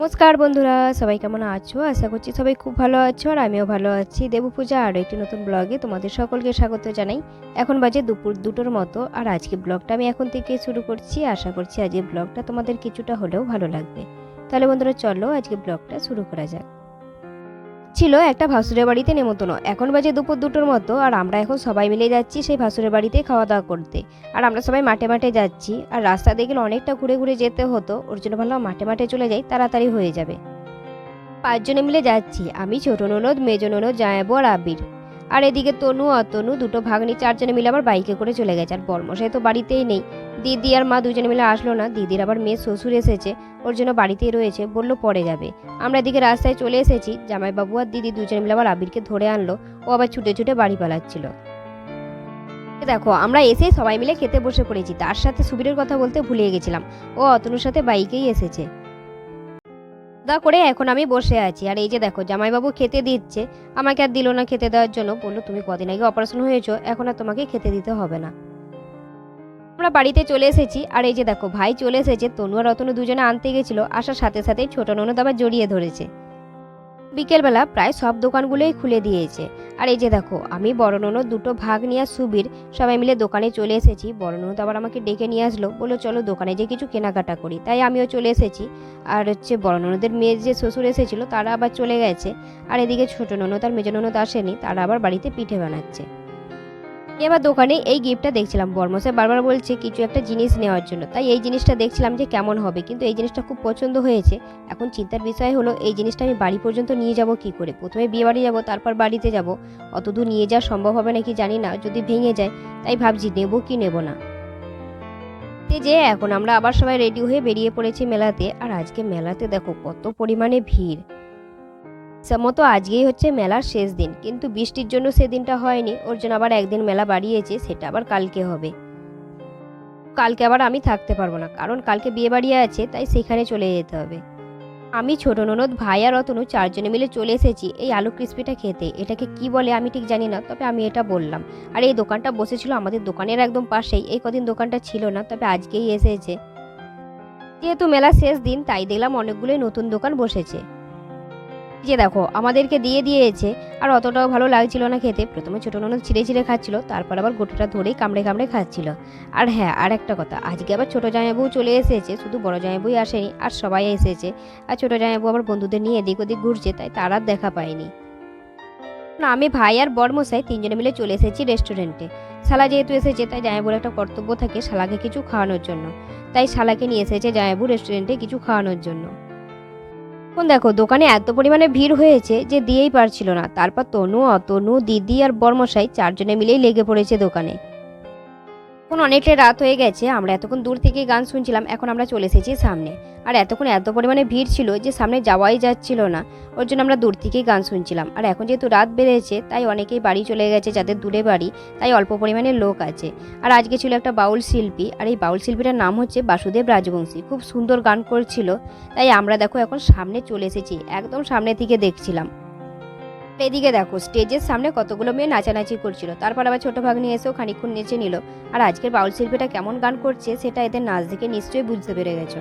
নমস্কার বন্ধুরা, সবাই কেমন আছো? আশা করছি সবাই খুব ভালো আছো আর আমিও ভালো আছি। দেব পূজা আরও একটি নতুন ব্লগে তোমাদের সকলকে স্বাগত জানাই। এখন বাজে দুপুর দুটোর মতো আর আজকে ব্লগটা আমি এখন থেকে শুরু করছি। আশা করছি আজকে ব্লগটা তোমাদের কিছুটা হলেও ভালো লাগবে। তাহলে বন্ধুরা চলো আজকে ব্লগটা শুরু করা যাক। ছিল একটা ভাসুরের বাড়িতে নেমন্তন্ন। এখন বাজে দুপুর দুটোর মতো আর আমরা এখন সবাই মিলে যাচ্ছি সেই ভাসুরের বাড়িতে খাওয়া দাওয়া করতে। আর আমরা সবাই মাঠে মাঠে যাচ্ছি। আর রাস্তা দেখলে অনেকটা ঘুরে ঘুরে যেতে হতো। ওর জন্য ভাবলাম মাঠে মাঠে চলে যাই, তাড়াতাড়ি হয়ে যাবে। পাঁচজনে মিলে যাচ্ছি। আমি ছোট ননদ, মেজ ননদ জায়াবো আর আবির। আর এদিকে তনু অতনু দুটো ভাগ্নি চারজনে মিলে আবার বাইকে করে চলে গেছে। আর বর্মশাই তো বাড়িতেই নেই। দিদি আর মা দুজনে মিলে আসলো না। দিদির আবার মেয়ে শ্বশুর এসেছে। ওর জন্য বাড়িতেই রয়েছে। বলল পরে যাবে। আমরা এদিকে রাস্তায় চলে এসেছি। জামাইবাবু আর দিদি দুজনে মিলে আবার আবিরকে ধরে আনলো। ও আবার ছুটে ছুটে বাড়ি পালাচ্ছিল। দেখো, আমরা এসে সবাই মিলে খেতে বসে পড়েছি। তার সাথে সুবীরের কথা বলতে ভুলে গেছিলাম। ও অতনুর সাথে বাইকেই এসেছে। দা করে এখন আমি বসে আছি। আর এই যে দেখো, জামাইবাবু খেতে দিচ্ছে, আমাকে আর দিল না খেতে দেওয়ার জন্য। বলল, তুমি কদিন আগে অপারেশন হয়েছো, এখন আর তোমাকে খেতে দিতে হবে না। আমরা বাড়িতে চলে এসেছি। আর এই যে দেখো, ভাই চলে এসেছে, তনু আর রতনু দুজনে আনতে গেছিল। আসার সাথে সাথে ছোট ননদ আবার জড়িয়ে ধরেছে। বিকেলবেলা প্রায় সব দোকানগুলোই খুলে দিয়েছে। আর এই যে দেখো, আমি বড় ননদ দুটো ভাগ নিয়ে সুবির সবাই মিলে দোকানে চলে এসেছি। বড় তো আবার আমাকে ডেকে নিয়ে আসলো, বলল, চলো দোকানে যে কিছু কেনাকাটা করি। তাই আমিও চলে এসেছি। আর হচ্ছে বড় ননদের মেয়ে যে শ্বশুর এসেছিল, তারা আবার চলে গেছে। আর এদিকে ছোটো ননদ আর মেজো ননদ আসেনি, তারা আবার বাড়িতে পিঠে বানাচ্ছে। এবার দোকানে এই গিফটটা দেখছিলাম। বর্মসে বারবার বলছে কিছু একটা জিনিস নেওয়ার জন্য। তাই এই জিনিসটা দেখছিলাম যে কেমন হবে। কিন্তু এই জিনিসটা খুব পছন্দ হয়েছে। এখন চিন্তার বিষয় হলো, এই জিনিসটা আমি বাড়ি পর্যন্ত নিয়ে যাব কি করে? প্রথমে বিয়ে বাড়ি যাব, তারপর বাড়িতে যাব। অত দূর নিয়ে যাওয়া সম্ভব হবে নাকি জানি না। যদি ভেঙে যায়, তাই ভাবছি নেব কি নেব না। যে এখন আমরা আবার সবাই রেডি হয়ে বেরিয়ে পড়েছি মেলাতে। আর আজকে মেলাতে দেখো কত পরিমাণে ভিড়। মতো আজকেই হচ্ছে মেলার শেষ দিন, কিন্তু বৃষ্টির জন্য সেদিনটা হয়নি, ওর জন্য আবার একদিন মেলা বাড়িয়েছে, সেটা আবার কালকে হবে। কালকে আবার আমি থাকতে পারব না, কারণ কালকে বিয়ে বাড়ি আছে, তাই সেখানে চলে যেতে হবে। আমি ছোট ননদ, ভাই আর অতনু চারজনে মিলে চলে এসেছি, এই আলু ক্রিসপিটা খেতে। এটাকে কি বলে আমি ঠিক জানি না, তবে আমি এটা বললাম। আর এই দোকানটা বসেছিল আমাদের দোকানের একদম পাশেই, এই কদিন দোকানটা ছিল না, তবে আজকেই এসেছে। যেহেতু মেলা শেষ দিন, তাই দেখলাম অনেকগুলোই নতুন দোকান বসেছে। যে দেখো, আমাদেরকে দিয়ে দিয়েছে, আর অতটাও ভালো লাগছিল না খেতে। প্রথমে ছোটো ননদ ছিঁড়ে ছিঁড়ে খাচ্ছিল, তারপর আবার গোটাটা ধরেই কামড়ে কামড়ে খাচ্ছিল। আর হ্যাঁ আর একটা কথা, আজকে আবার ছোটো জামাইবউ চলে এসেছে, শুধু বড় জামাইবুই আসেনি, আর সবাই এসেছে। আর ছোটো জামাইবউ আবার বন্ধুদের নিয়ে এদিক ওদিক ঘুরছে, তাই তার আর দেখা পায়নি না, আমি ভাই আর বরমশাই তিনজনে মিলে চলে এসেছি রেস্টুরেন্টে। শালা যেহেতু এসেছে, তাই জামাইবুর একটা কর্তব্য থাকে শালাকে কিছু খাওয়ানোর জন্য। তাই শালাকে নিয়ে এসেছে জামাইবু রেস্টুরেন্টে কিছু খাওয়ানোর জন্য। এখন দেখো, দোকানে এত পরিমাণে ভিড় হয়েছে যে দিয়েই পারছিল না। তারপর তনু, অতনু, দিদি আর বর্মশাই চারজনে মিলেই লেগে পড়েছে দোকানে। এখন অনেকটাই রাত হয়ে গেছে, আমরা এতক্ষণ দূর থেকে গান শুনছিলাম, এখন আমরা চলে এসেছি সামনে। আর এতক্ষণ এত পরিমাণে ভিড় ছিল যে সামনে যাওয়াই যাচ্ছিল না, ওর জন্য আমরা দূর থেকেই গান শুনছিলাম। আর এখন যেহেতু রাত বেড়েছে, তাই অনেকেই বাড়ি চলে গেছে যাদের দূরে বাড়ি, তাই অল্প পরিমাণে লোক আছে। আর আজকে ছিল একটা বাউল শিল্পী, আর এই বাউল শিল্পীটার নাম হচ্ছে বাসুদেব রাজবংশী। খুব সুন্দর গান করছিল, তাই আমরা দেখো এখন সামনে চলে এসেছি, একদম সামনে থেকে দেখছিলাম। এদিকে দেখো, স্টেজের সামনে কতগুলো মেয়ে নাচানাচি করছিল। তারপর আবার ছোট ভাগ্নি এসেও খানিক্ষণ নেচে নিল। আর আজকের বাউল শিল্পীটা কেমন গান করছে, সেটা এদের নাচ দেখে নিশ্চয়ই বুঝতে পেরে গেছো।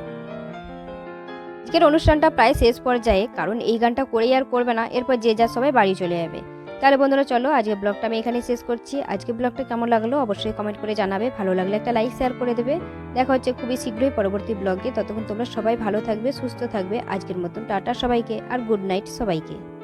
আজকের অনুষ্ঠানটা প্রায় শেষ পর্যায়ে, কারণ এই গানটা করেই আর করবে না, এরপর যে যা সবাই বাড়ি চলে যাবে। তাহলে বন্ধুরা চলো আজকে ব্লগটা আমি এখানে শেষ করছি। আজকে ব্লগটা কেমন লাগল অবশ্যই কমেন্ট করে জানাবে। ভালো লাগলে একটা লাইক শেয়ার করে দেবে। দেখা হচ্ছে খুবই শীঘ্রই পরবর্তী ব্লগে। ততক্ষণ তোমরা সবাই ভালো থাকবে, সুস্থ থাকবে। আজকের মতন টাটা সবাইকে, আর গুড নাইট সবাইকে।